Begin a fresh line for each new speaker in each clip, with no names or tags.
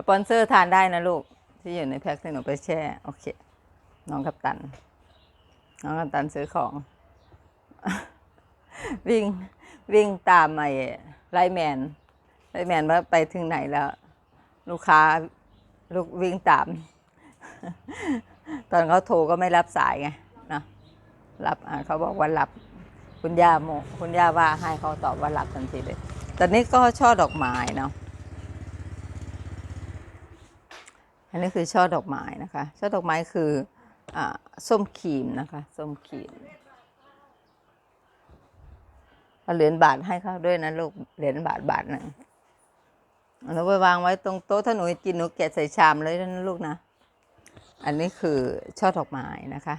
สปอนเซอร์ทานได้นะลูก ที่อยู่ในแพ็คที่หนูไปแช่ โอเค น้องกัปตัน น้องกัปตันซื้อของ วิ่งวิ่งตามไอ้ไลแมนไลแมนว่าไปถึงไหนแล้ว ลูกค้าลูกวิ่งตาม ตอนเขาโทรก็ไม่รับสายไงนะรับเขาบอกว่ารับ คุณย่าโมคุณย่าว่าให้เขาตอบว่ารับทันทีเลย ตอนนี้ก็ช่อดอกไม้เนาะ อั นนี้คือช่อดอกไม้นะคะ ช่อดอกไม้คืออส้มครีมนะคะส้มครีมเอาเหรียญบาทให้เขาด้วยนะลูกเหรียญบาทบาทหนึ่งเอาหนูไปวางไว้ตรงโต๊ะถ้าหนูกินหนูแกะใส่ชามเลยนะลูกนะ อันนี้คือช่อดอกไม้นะคะ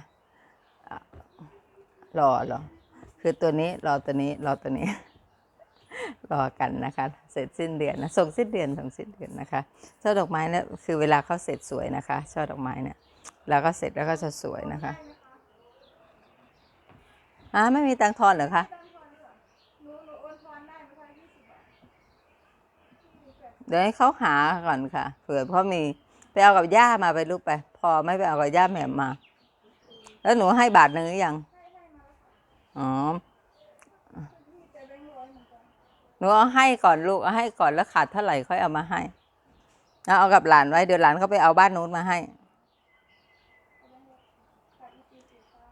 อะรอรอคือตัวนี้รอตัวนี้รอตัวนี้ รอกันนะคะ เสร็จสิ้นเดือนนะส่งสิ้นเดือนส่งสิ้นเดือนนะคะช่อดอกไม้เนี่ยคือเวลาเขาเสร็จสวยนะคะช่อดอกไม้เนี่ยแล้วก็เสร็จแล้วก็จะสวยนะคะอ่าไม่มีตังค์ทอนเหรอคะเดี๋ยวให้เขาหาก่อนค่ะเผื่อเพราะมีไปเอากับย่ามาไปลูกไป พอไม่ไปเอากับย่าแหม่มมา แล้วหนูให้บาทหนึ่งหรือยังอ๋อ หนูเอาให้ก่อนลูกเอาให้ก่อนแล้วขาดเท่าไหร่ค่อยเอามาให้แล้วเอากับหลานไว้เดี๋ยวหลานเขาไปเอาบ้านนู้นมาให้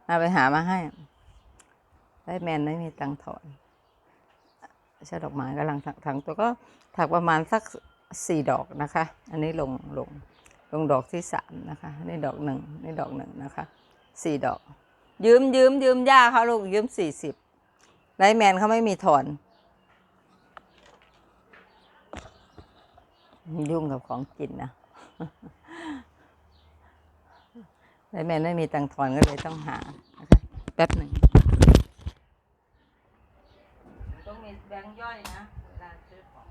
เอาไปหามาให้ได้แมนไม่มีตังถอนช่อดอกไม้กำลังถังตัวก็ถักประมาณสักสี่ดอกนะคะ อันนี้ลงลงลงดอกที่สามนะคะนี่ดอกหนึ่งนี่ดอกหนึ่งนะคะสี่ดอก ยืมยืมยืมย่าเขาลูกยืมสี่สิบไลแมนเขาไม่มีถอน ยุ่งกับของกินนะไลท์แมนไม่มีตังค์ถอนก็เลยต้องหานะคะแป๊บหนึ่งต้องมีแบงค์ย่อยนะเวลาซื้อของ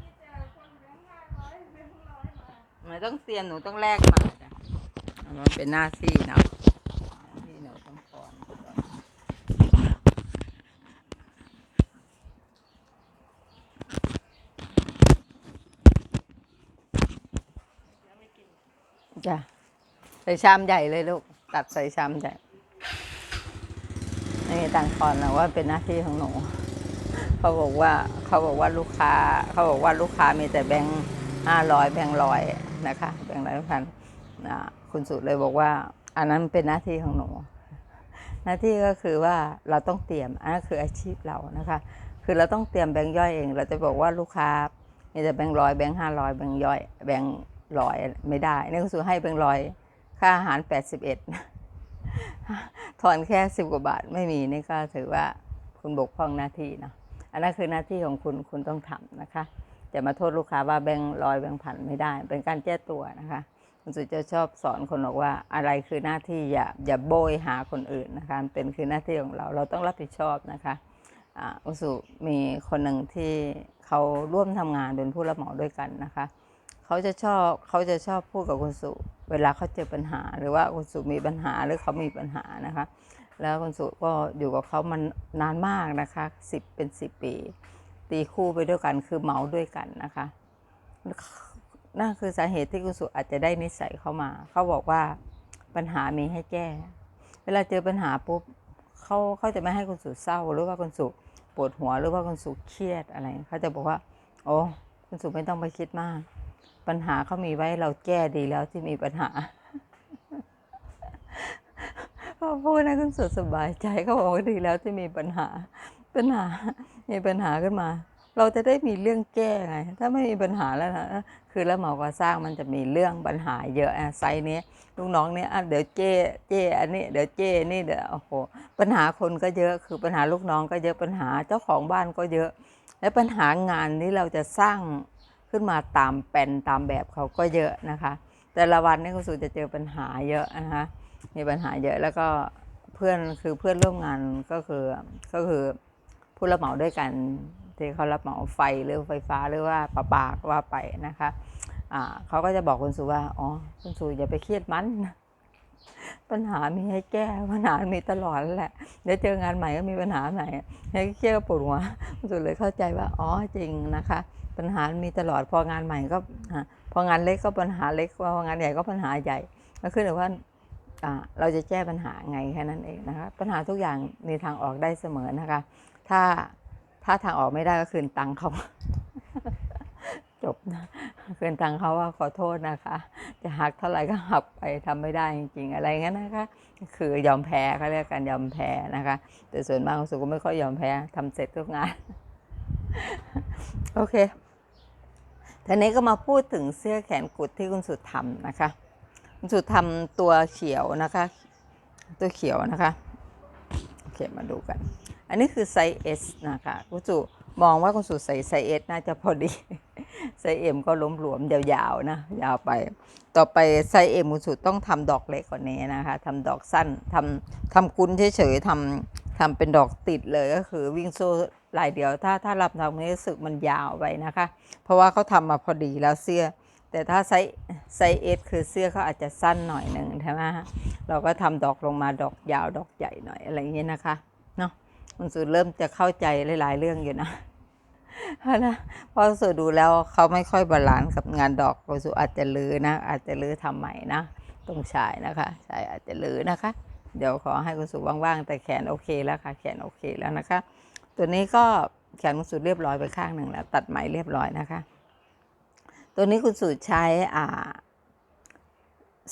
ไม่ต้องเตรียมหนูต้องแลกมาจ้ะมันเป็นหน้าที่เนาะที่หนูต้องถอนก่อน จ้ะใส่ชามใหญ่เลยลูก ตัดใส่ชามใหญ่ไม่มีตังคอนนะว่าเป็นหน้าที่ของหนูเขาบอกว่าเขาบอกว่าลูกค้า เขาบอกว่าลูกค้ามีแต่แบงค์ห้าร้อยแบงค์ร้อยนะคะ แบงค์ร้อยพันอ่าคุณสุดเลยบอกว่า อันนั้นเป็นหน้าที่ของหนู หน้าที่ก็คือว่าเราต้องเตรียมอันนั้นคืออาชีพเรานะคะ คือเราต้องเตรียมแบงค์ย่อยเอง เราจะบอกว่าลูกค้ามีแต่แบงค์ร้อยแบงค์ห้าร้อยแบงค์ย่อยแบงค์ ร้อยไม่ได้นี่คุณสุให้แบงค์ร้อย ค่าอาหารแปดสิบเอ็ดถอนแค่สิบกว่าบาทไม่มีนี่ก็ถือว่าคุณบกพร่องหน้าที่เนาะอันนั้นคือหน้าที่ของคุณคุณต้องทำนะคะ จะมาโทษลูกค้าว่าแบงค์ร้อยแบงค์พันไม่ได้ เป็นการแก้ตัวนะคะคุณสุจะชอบสอนคนบอกว่าอะไรคือหน้าที่อย่าอย่าโบยหาคนอื่นนะคะเป็นคือหน้าที่ของเราเราต้องรับผิดชอบนะคะคุณสุมีคนหนึ่งที่เขาร่วมทำงานเป็นผู้รับเหมาด้วยกันนะคะ เขาจะชอบเขาจะชอบพูดกับคุณสุเวลาเขาเจอปัญหา หรือว่าคุณสุมีปัญหาหรือเขามีปัญหานะคะ แล้วคุณสุก็อยู่กับเขามันนานมากนะคะสิบเป็นสิบปี ตีคู่ไปด้วยกันคือเมาด้วยกันนะคะนั่นคือสาเหตุที่คุณสุอาจจะได้นิสัยเข้ามา เขาบอกว่าปัญหามีให้แก้ เวลาเจอปัญหาปุ๊บเขาเขาจะไม่ให้คุณสุเศร้า หรือว่าคุณสุปวดหัวหรือว่าคุณสุเครียดอะไรเขาจะบอกว่า โอ้คุณสุไม่ต้องไปคิดมาก ปัญหาเขามีไว้เราแก้ดีแล้วที่มีปัญหาพอพูดนะคุณสุดสบายใจเขาบอกว่าดีแล้วที่มีปัญหา ปัญหา มีปัญหาขึ้นมา เราจะได้มีเรื่องแก้ไง ถ้าไม่มีปัญหาแล้วนะ คือแล้วเหมาก่อสร้างมันจะมีเรื่องปัญหาเยอะอะไซส์นี้ลูกน้องเนี้ยอะเดี๋ยวเจ้เจ้อันนี้เดี๋ยวเจ้นี่เดี๋ยวโอ้โหปัญหาคนก็เยอะ คือปัญหาลูกน้องก็เยอะปัญหาเจ้าของบ้านก็เยอะ และปัญหางานที่เราจะสร้าง ขึ้นมาตามแปลนตามแบบเขาก็เยอะนะคะ แต่ละวันนี่คุณสุจะเจอปัญหาเยอะนะคะมีปัญหาเยอะแล้วก็เพื่อนคือเพื่อนร่วมงานก็คือก็คือผู้รับเหมาด้วยกันที่เขารับเหมาไฟหรือไฟฟ้าหรือว่าประปาก็ว่าไปนะคะอ่าเขาก็จะบอกคุณสุว่าอ๋อคุณสุอย่าไปเครียดมันปัญหามีให้แก้ปัญหามีตลอดแหละเดี๋ยวเจองานใหม่ก็มีปัญหาใหม่ให้เครียดก็ปวดหัวคุณสุเลยเข้าใจว่าอ๋อจริงนะคะ ปัญหามีตลอดพองานใหม่ก็พองานเล็กก็ปัญหาเล็กพองานใหญ่ก็ปัญหาใหญ่ก็ขึ้นอยู่ว่าเราจะแก้ปัญหาไงแค่นั้นเองนะคะปัญหาทุกอย่างมีทางออกได้เสมอนะคะ ถ้าถ้าทางออกไม่ได้ก็คืนตังค์เขาจบนะคืนตังค์เขาว่าขอโทษนะคะ จะหักเท่าไหร่ก็หักไปทำไม่ได้จริงๆ อะไรเงี้ยนะคะ คือยอมแพ้เขาเรียกการยอมแพ้นะคะ แต่ส่วนมากคุณสุก็ไม่ค่อยยอมแพ้ทำเสร็จทุกงาน โอเค ทีนี้ก็มาพูดถึงเสื้อแขนกุดที่คุณสุดทำนะคะ คุณสุดทำตัวเขียวนะคะ ตัวเขียวนะคะโอเคมาดูกัน อันนี้คือไซส์ S นะคะ คุณสุมองว่าคุณสุใส่ไซส์ S น่าจะพอดีไซส์ M ก็ล้มหลวมยาวๆนะยาวไป ต่อไปไซส์ M คุณสุต้องทำดอกเล็กกว่านี้นะคะทำดอกสั้นทำทำกุ้นเฉยๆทำทำเป็นดอกติดเลยก็คือวิ่งโซ่ ลายเดียว ถ้าถ้ารับทำนี้รู้สึกมันยาวไปนะคะ เพราะว่าเขาทำมาพอดีแล้วเสื้อ แต่ถ้าไซส์ไซส์ S คือเสื้อเขาอาจจะสั้นหน่อยหนึ่งใช่ไหมฮะเราก็ทำดอกลงมาดอกยาวดอกใหญ่หน่อยอะไรอย่างเงี้ยนะคะเนาะคุณสุเริ่มจะเข้าใจหลาย ๆ เรื่องอยู่นะนะเพราะสุดูแล้วเขาไม่ค่อยบาลานซ์กับงานดอกคุณสุอาจจะลือนะ อาจจะลือทำใหม่นะตรงชายนะคะชายอาจจะลือนะคะ เดี๋ยวขอให้คุณสุว่างๆ แต่แขนโอเคแล้วค่ะ แขนโอเคแล้วนะคะ ตัวนี้ก็แขนคุณสุเรียบร้อยไปข้างหนึ่งแล้ว ตัดไหมเรียบร้อยนะคะ ตัวนี้คุณสุใช้อ่า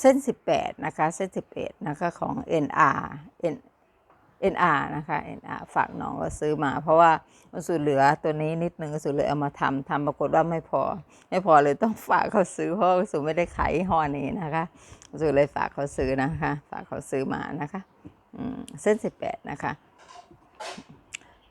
เส้น 18 นะคะ เส้น 11 นะคะ ของ NR N NR นะคะ NR ฝากน้องก็ซื้อมา เพราะว่ามันสูตรเหลือตัวนี้นิดนึงก็สูเลยเอามาทำทำปรากฏว่าไม่พอ ไม่พอเลยต้องฝากเขาซื้อ เพราะว่าสูไม่ได้ขายยี่ห้อนี้นะคะ สูตรเลยฝากเขาซื้อนะคะ ฝากเขาซื้อมานะคะอืมเส้น 18 นะคะ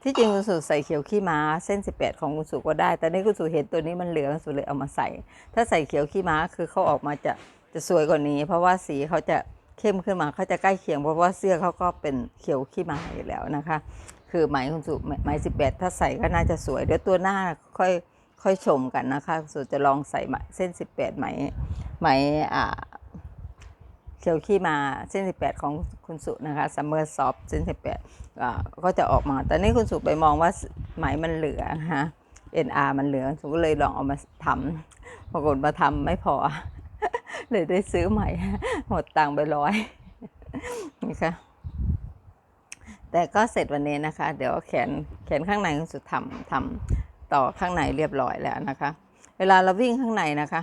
ที่จริงคุณสุใส่เขียวขี้ม้าเส้น 18 ของคุณสุก็ได้ แต่นี่คุณสุเห็นตัวนี้มันเหลืองคุณสุเลยเอามาใส่ ถ้าใส่เขียวขี้ม้าคือเขาออกมาจะจะสวยกว่านี้ เพราะว่าสีเขาจะเข้มขึ้นมาเขาจะใกล้เคียงเพราะว่าเสื้อเขาก็เป็นเขียวขี้ม้าอยู่แล้วนะคะ คือไหมคุณสุไหมไหม18 ถ้าใส่ก็น่าจะสวยเดี๋ยวตัวหน้าค่อยค่อยชมกันนะคะคุณสุจะลองใส่ไหมเส้น 18 ไหมไหมอ่า เขียวขี้มาเส้น 18 ของคุณสุนะคะซัมเมอร์ซอฟเส้น 18 ก็จะออกมา แต่นี่คุณสุไปมองว่าไหมมันเหลือฮะ NR มันเหลือสุก็เลยลองเอามาทำปรากฏมาทำไม่พอ เลยได้ซื้อใหม่ หมดตังค์ไปร้อยนี่ค่ะแต่ก็เสร็จวันนี้นะคะ เดี๋ยวแขนแขนข้างในคุณสุทำทำต่อข้างในเรียบร้อยแล้วนะคะ เวลาเราวิ่งข้างในนะคะ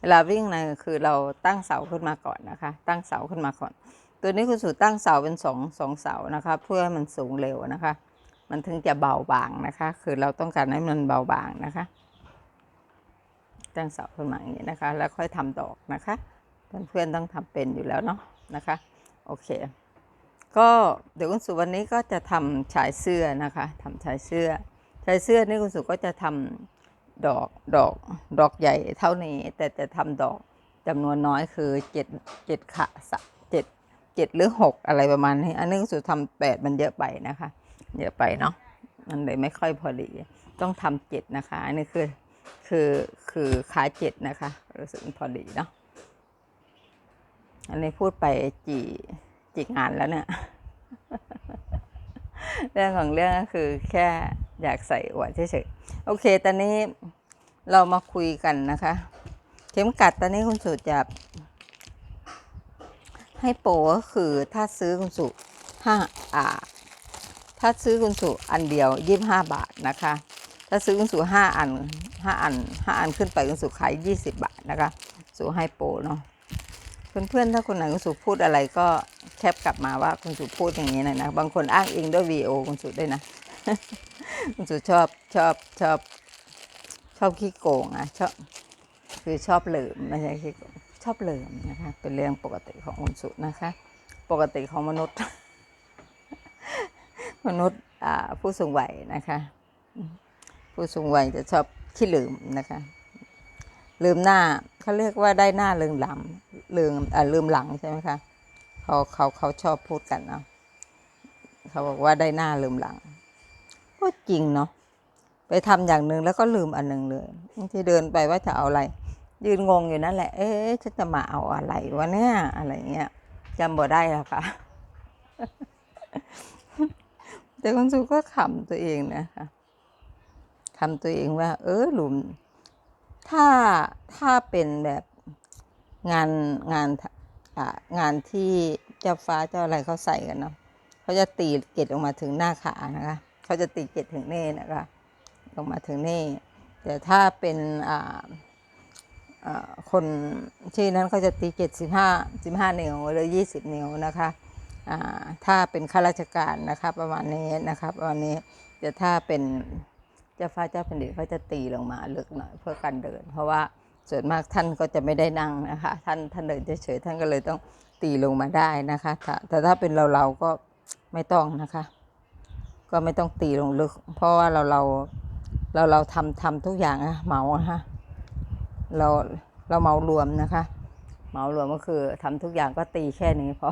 เวลาวิ่งในคือเราตั้งเสาขึ้นมาก่อนนะคะ ตั้งเสาขึ้นมาก่อน ตัวนี้คุณสุตั้งเสาเป็นสองสองเสานะคะ เพื่อให้มันสูงเร็วนะคะ มันถึงจะเบาบางนะคะ คือเราต้องการให้มันเบาบางนะคะ ตั้งเสาขึ้นมาอย่างนี้นะคะ แล้วค่อยทำดอกนะคะเพื่อนๆต้องทำเป็นอยู่แล้วเนาะนะคะโอเค ก็เดี๋ยวคุณสุวันนี้ก็จะทำชายเสื้อนะคะทำชายเสื้อชายเสื้อนี่คุณสุก็จะทำ ดอกดอกดอกใหญ่เท่านี้ แต่จะทำดอกจำนวนน้อยคือเจ็ดเจ็ดขาสะเจ็ดเจ็ดหรือหกอะไรประมาณนี้ อันนี้สุดทำแปดมันเยอะไปนะคะ เยอะไปเนาะมันเลยไม่ค่อยพอดี ต้องทำเจ็ดนะคะ อันนี้คือคือคือขาเจ็ดนะคะรู้สึกพอดีเนาะอันนี้พูดไปจีจีงานแล้วเนี่ย เรื่องของเรื่องก็คือแค่ อยากใส่อวดเฉยๆโอเค ตอนนี้เรามาคุยกันนะคะ เข็มกัดตอนนี้คุณสุจะให้โปรก็คือถ้าซื้อคุณสุห้าอ่าถ้าซื้อคุณสุอันเดียวยี่บห้าบาทนะคะ ถ้าซื้อคุณสุห้าอันห้าอันห้าอันขึ้นไปคุณสุขายยี่สิบบาทนะคะสุให้โปรเนาะเพื่อนๆถ้าคนไหนคุณสุพูดอะไรก็แคปกลับมาว่าคุณสุพูดอย่างนี้หน่อยนะ บางคนอ้างอิงด้วยวีโอคุณสุด้วยนะ คุณสุชอบชอบชอบ ชอบขี้โกงอะชอบคือชอบเหลิมไม่ใช่ขี้โกงชอบเหลิมนะคะ เป็นเรื่องปกติของคุณสุนะคะ ปกติของมนุษย์ มนุษย์อ่าผู้สูงวัยนะคะ ผู้สูงวัยจะชอบขี้ลืมนะคะลืมหน้าเขาเรียกว่าได้หน้าลืมหลังลืมอ่าลืมหลังใช่ไหมคะเขาเขาเขาชอบพูดกันเนาะเขาบอกว่าได้หน้าลืมหลัง ก็จริงเนาะไปทำอย่างหนึ่งแล้วก็ลืมอันหนึ่งเลยที่เดินไปว่าจะเอาอะไร ยืนงงอยู่นั่นแหละ เอ๊ะฉันจะมาเอาอะไรวะเนี่ยอะไรเงี้ยจำบ่ได้แล้วค่ะ แต่คุณสุก็ขำตัวเองนะคะขำตัวเองว่า เออหลุม ถ้าถ้าเป็นแบบงานงานอ่างานที่เจ้าฟ้าเจ้าอะไรเขาใส่กันเนาะเขาจะตีเกล็ดออกมาถึงหน้าขานะคะ เขาจะตีเกล็ดถึงเน่นะคะลงมาถึงเน่แต่ถ้าเป็นคนที่นั้นเขาจะตีเกตสิบห้าสิบห้านิ้วหรือยี่สิบนิ้วนะคะถ้าเป็นข้าราชการนะคะประมาณนี้นะคะประมาณนี้แต่ถ้าเป็นเจ้าฟ้าเจ้าแผ่นดินเขาจะตีลงมาลึกหน่อยเพื่อการเดิน เพราะว่าส่วนมากท่านก็จะไม่ได้นั่งนะคะท่านท่านเดินเฉยๆท่านก็เลยต้องตีลงมาได้นะคะแต่ถ้าเป็นเราเราก็ไม่ต้องนะคะ ก็ไม่ต้องตีลงลึก เพราะว่าเราเราเราเราทำทำทุกอย่างอะเหมาอะฮะเราเราเหมารวมนะคะ เหมารวมก็คือทำทุกอย่างก็ตีแค่นี้พอ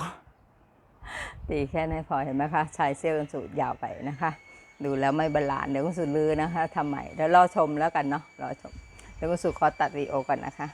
ตีแค่นี้พอเห็นไหมคะชายเสื้อกันสูตรยาวไปนะคะ ดูแล้วไม่บาลานเดี๋ยวคุณสุดลือนะคะทำใหม่เดี๋ยวรอชมแล้วกันเนาะรอชมเดี๋ยวคุณสุดขอตัดวีดีโอก่อนนะคะ